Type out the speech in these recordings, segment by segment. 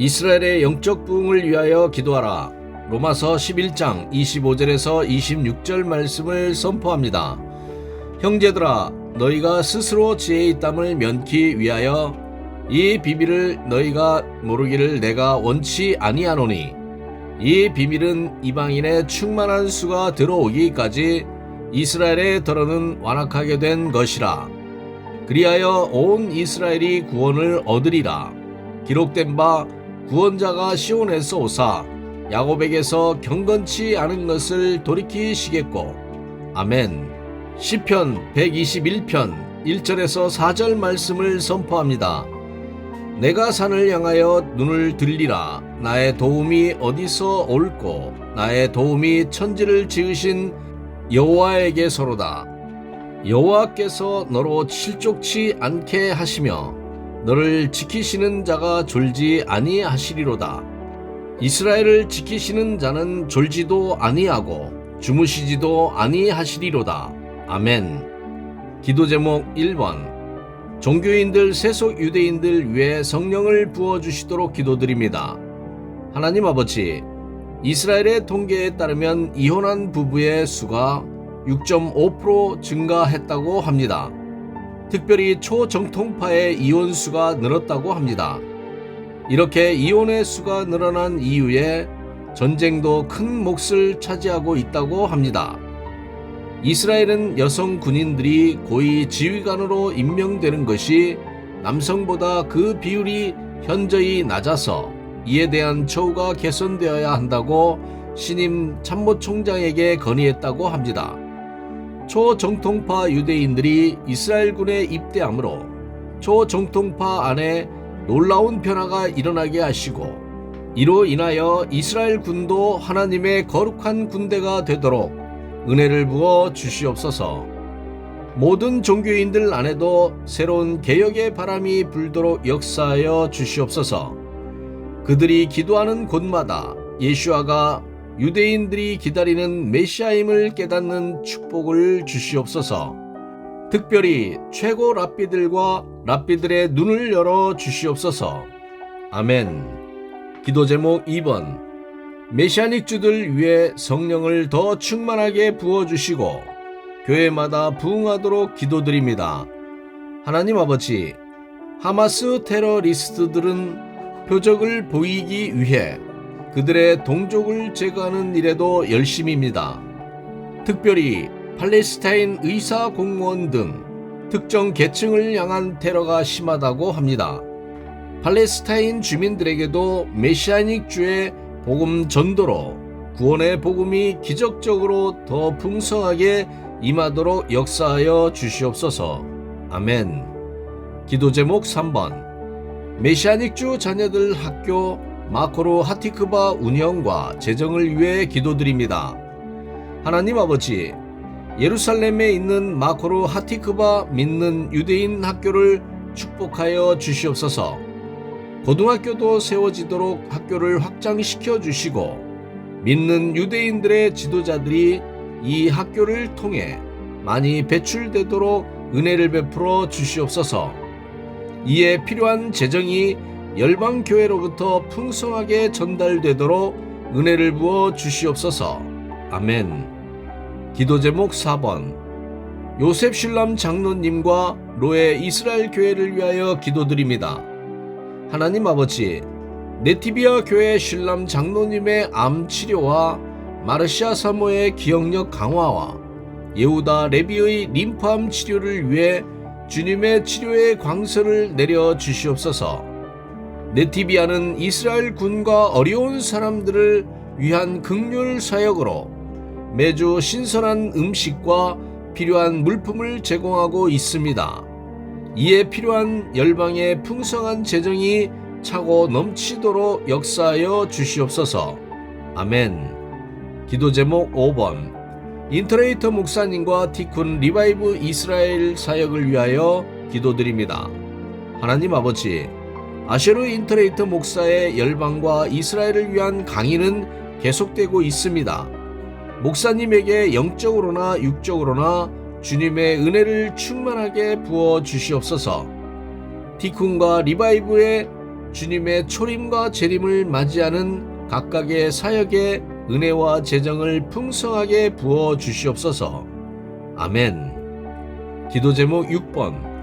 이스라엘의 영적 부흥을 위하여 기도하라. 로마서 11장 25절에서 26절 말씀을 선포합니다. 형제들아 너희가 스스로 지혜의 있담을 면키 위하여 이 비밀을 너희가 모르기를 내가 원치 아니하노니 이 비밀은 이방인의 충만한 수가 들어오기까지 이스라엘의 더러는 완악하게 된 것이라 그리하여 온 이스라엘이 구원을 얻으리라 기록된 바 구원자가 시온에서 오사 야곱에게서 경건치 않은 것을 돌이키시겠고 아멘. 시편 121편 1절에서 4절 말씀을 선포합니다. 내가 산을 향하여 눈을 들리라. 나의 도움이 어디서 올꼬? 나의 도움이 천지를 지으신 여호와에게서로다. 여호와께서 너로 실족치 않게 하시며 너를 지키시는 자가 졸지 아니하시리로다 이스라엘을 지키시는 자는 졸지도 아니하고 주무시지도 아니하시리로다 아멘 기도 제목 1번 종교인들 세속 유대인들 위해 성령을 부어 주시도록 기도드립니다. 하나님 아버지, 이스라엘의 통계에 따르면 이혼한 부부의 수가 6.5% 증가했다고 합니다. 특별히 초정통파의 이혼 수가 늘었다고 합니다. 이렇게 이혼의 수가 늘어난 이후에 전쟁도 큰 몫을 차지하고 있다고 합니다. 이스라엘은 여성 군인들이 고위 지휘관으로 임명되는 것이 남성보다 그 비율이 현저히 낮아서 이에 대한 처우가 개선되어야 한다고 신임 참모총장에게 건의했다고 합니다. 초정통파 유대인들이 이스라엘군에 입대하므로 초정통파 안에 놀라운 변화가 일어나게 하시고 이로 인하여 이스라엘 군도 하나님의 거룩한 군대가 되도록 은혜를 부어 주시옵소서. 모든 종교인들 안에도 새로운 개혁의 바람이 불도록 역사하여 주시옵소서. 그들이 기도하는 곳마다 예수아가 유대인들이 기다리는 메시아임을 깨닫는 축복을 주시옵소서. 특별히 최고 랍비들과 랍비들의 눈을 열어 주시옵소서. 아멘. 기도 제목 2번. 메시아닉 주들 위해 성령을 더 충만하게 부어 주시고 교회마다 부흥하도록 기도드립니다. 하나님 아버지, 하마스 테러리스트들은 표적을 보이기 위해 그들의 동족을 제거하는 일에도 열심입니다. 특별히 팔레스타인 의사 공무원 등 특정 계층을 향한 테러가 심하다고 합니다. 팔레스타인 주민들에게도 메시아닉 주의 복음 전도로 구원의 복음이 기적적으로 더 풍성하게 임하도록 역사하여 주시옵소서. 아멘. 기도 제목 3번. 메시아닉 주 자녀들 학교 마코로 하티크바 운영과 재정을 위해 기도드립니다. 하나님 아버지, 예루살렘에 있는 마코로 하티크바 믿는 유대인 학교를 축복하여 주시옵소서. 고등학교도 세워지도록 학교를 확장시켜 주시고 믿는 유대인들의 지도자들이 이 학교를 통해 많이 배출되도록 은혜를 베풀어 주시옵소서. 이에 필요한 재정이 열방 교회로부터 풍성하게 전달되도록 은혜를 부어 주시옵소서. 아멘. 기도 제목 4번. 요셉 슐람 장로님과 로에 이스라엘 교회를 위하여 기도드립니다. 하나님 아버지, 네티비아 교회 신람 장로님의 암 치료와 마르시아 사모의 기억력 강화와 예후다 레비의 림프암 치료를 위해 주님의 치료의 광선을 내려 주시옵소서. 네티비아는 이스라엘 군과 어려운 사람들을 위한 극률 사역으로 매주 신선한 음식과 필요한 물품을 제공하고 있습니다. 이에 필요한 열방의 풍성한 재정이 차고 넘치도록 역사하여 주시옵소서. 아멘. 기도 제목 5번. 인터레이터 목사님과 티쿤 리바이브 이스라엘 사역을 위하여 기도드립니다. 하나님 아버지, 아쉐르 인터레이터 목사의 열방과 이스라엘을 위한 강의는 계속되고 있습니다. 목사님에게 영적으로나 육적으로나 주님의 은혜를 충만하게 부어 주시옵소서. 티쿤과 리바이브의 주님의 초림과 재림을 맞이하는 각각의 사역에 은혜와 재정을 풍성하게 부어 주시옵소서. 아멘. 기도 제목 6번.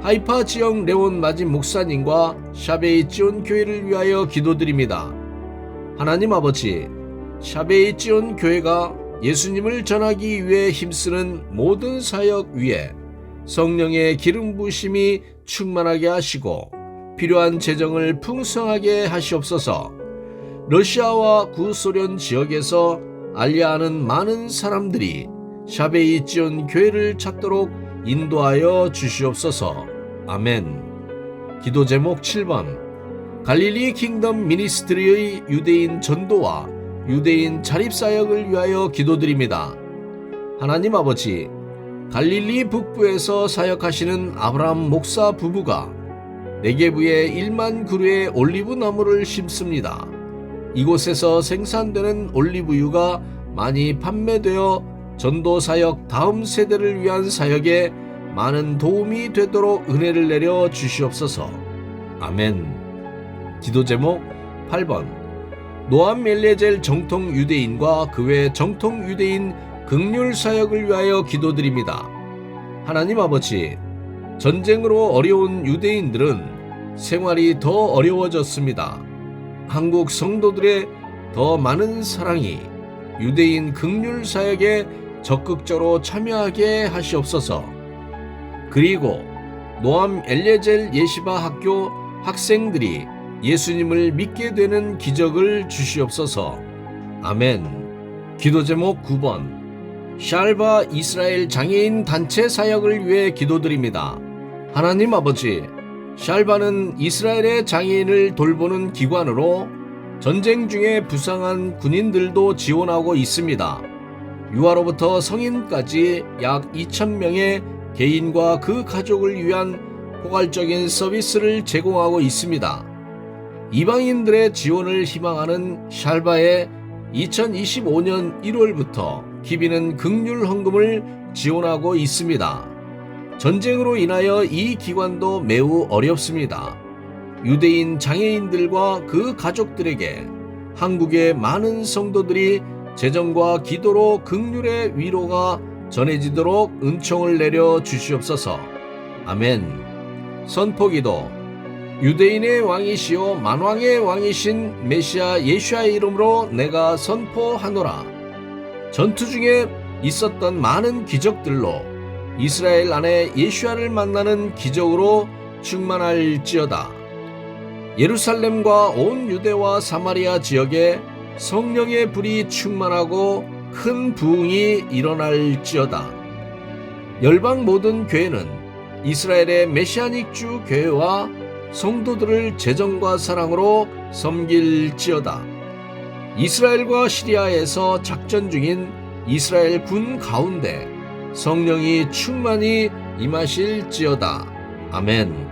하이파 지역 레온 마진 목사님과 샤베이 지온 교회를 위하여 기도드립니다. 하나님 아버지, 샤베이 지온 교회가 예수님을 전하기 위해 힘쓰는 모든 사역 위에 성령의 기름 부심이 충만하게 하시고 필요한 재정을 풍성하게 하시옵소서. 러시아와 구소련 지역에서 알리아하는 많은 사람들이 샤베이 지온 교회를 찾도록 인도하여 주시옵소서. 아멘. 기도 제목 7번. 갈릴리 킹덤 미니스트리의 유대인 전도와 유대인 자립사역을 위하여 기도드립니다. 하나님 아버지, 갈릴리 북부에서 사역하시는 아브라함 목사 부부가 네게부에 1만 그루의 올리브 나무를 심습니다. 이곳에서 생산되는 올리브유가 많이 판매되어 전도 사역 다음 세대를 위한 사역에 많은 도움이 되도록 은혜를 내려 주시옵소서. 아멘. 기도 제목 8번. 노암 멜레젤 정통 유대인과 그 외 정통 유대인 극률 사역을 위하여 기도드립니다. 하나님 아버지, 전쟁으로 어려운 유대인들은 생활이 더 어려워졌습니다. 한국 성도들의 더 많은 사랑이 유대인 극률 사역에 적극적으로 참여하게 하시옵소서. 그리고 노암 엘레젤 예시바 학교 학생들이 예수님을 믿게 되는 기적을 주시옵소서. 아멘. 기도 제목 9번. 샬바 이스라엘 장애인 단체 사역을 위해 기도드립니다. 하나님 아버지, 샬바는 이스라엘의 장애인을 돌보는 기관으로 전쟁 중에 부상한 군인들도 지원하고 있습니다. 유아로부터 성인까지 약 2,000명의 개인과 그 가족을 위한 포괄적인 서비스를 제공하고 있습니다. 이방인들의 지원을 희망하는 샬바의 2025년 1월부터 기비는 극률 헌금을 지원하고 있습니다. 전쟁으로 인하여 이 기관도 매우 어렵습니다. 유대인 장애인들과 그 가족들에게 한국의 많은 성도들이 재정과 기도로 극률의 위로가 전해지도록 은총을 내려 주시옵소서. 아멘. 선포기도 유대인의 왕이시요 만왕의 왕이신 메시아 예수의 이름으로 내가 선포하노라. 전투 중에 있었던 많은 기적들로 이스라엘 안에 예수아를 만나는 기적으로 충만할지어다. 예루살렘과 온 유대와 사마리아 지역에 성령의 불이 충만하고 큰 부흥이 일어날지어다. 열방 모든 교회는 이스라엘의 메시아닉 주 교회와 성도들을 재정과 사랑으로 섬길지어다. 이스라엘과 시리아에서 작전 중인 이스라엘 군 가운데 성령이 충만히 임하실지어다. 아멘.